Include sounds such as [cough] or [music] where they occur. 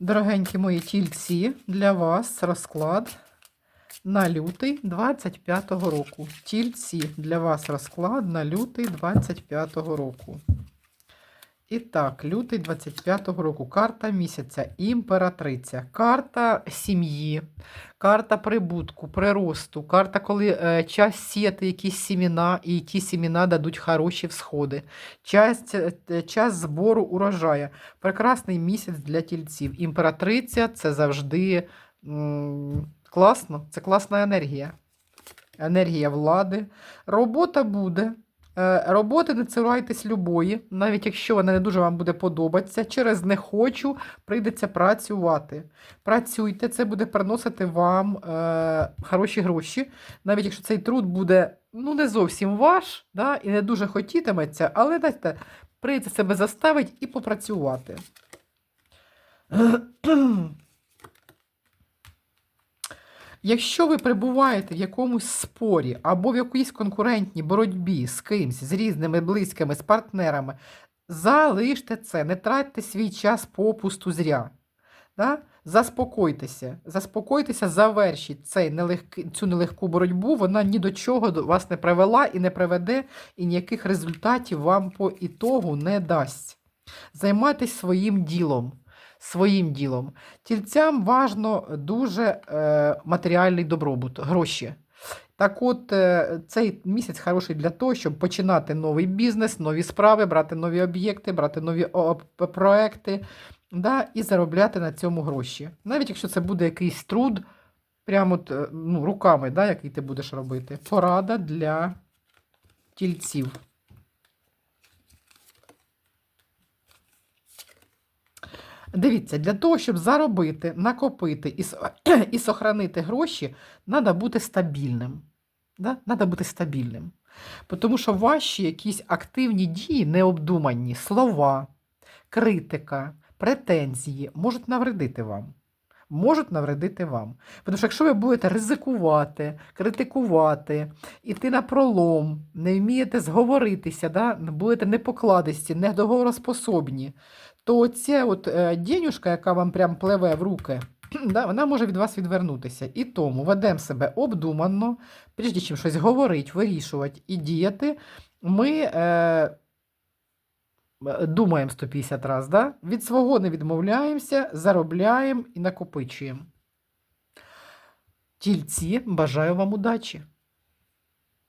Дорогенькі мої тільці, для вас розклад на лютий 25-го року. Тільці для вас розклад на лютий 25-го року. І так, лютий 25-го року. Карта місяця, імператриця, карта сім'ї, карта прибутку, приросту, карта, коли е, час сіяти якісь сіміна, і ті сіміна дадуть хороші всходи. Час, е, час збору урожаю. Прекрасний місяць для тільців. Імператриця це завжди м, класно, це класна енергія. Енергія влади. Робота буде. Е, Роботи не цурайтесь любої, навіть якщо вона не дуже вам буде подобатися, через не хочу прийдеться працювати. Працюйте, це буде приносити вам е, хороші гроші, навіть якщо цей труд буде ну, не зовсім ваш, да, і не дуже хотітиметься, але дайте, прийдеться себе заставити і попрацювати. Якщо ви перебуваєте в якомусь спорі або в якійсь конкурентній боротьбі з кимсь, з різними близькими, з партнерами, залиште це, не тратьте свій час попусту зря. Да? Заспокойтеся, заспокойтеся, завершіть цей нелегки, цю нелегку боротьбу, вона ні до чого вас не привела і не приведе, і ніяких результатів вам по ітогу не дасть. Займайтесь своїм ділом. Своїм ділом. Тільцям важно дуже е, матеріальний добробут, гроші. Так от, е, цей місяць хороший для того, щоб починати новий бізнес, нові справи, брати нові об'єкти, брати нові проекти да, і заробляти на цьому гроші. Навіть якщо це буде якийсь труд, прямо е, ну, руками, да, який ти будеш робити. Порада для тільців. Дивіться, для того, щоб заробити, накопити і, [clears throat] і сохранити гроші, треба бути стабільним. Да? Треба бути стабільним. Тому що ваші якісь активні дії, необдумані, слова, критика, претензії можуть навредити вам. Можуть навредити вам. Тому що якщо ви будете ризикувати, критикувати, іти на пролом, не вмієте зговоритися, да? будете непокладисті, недоговороспособні, то оця от е, денюшка, яка вам прям пливе в руки, [clears throat] да, вона може від вас відвернутися. І тому ведемо себе обдуманно, прежде чим щось говорити, вирішувати і діяти, ми е, думаємо 150 разів, да? від свого не відмовляємося, заробляємо і накопичуємо. Тільці, бажаю вам удачі!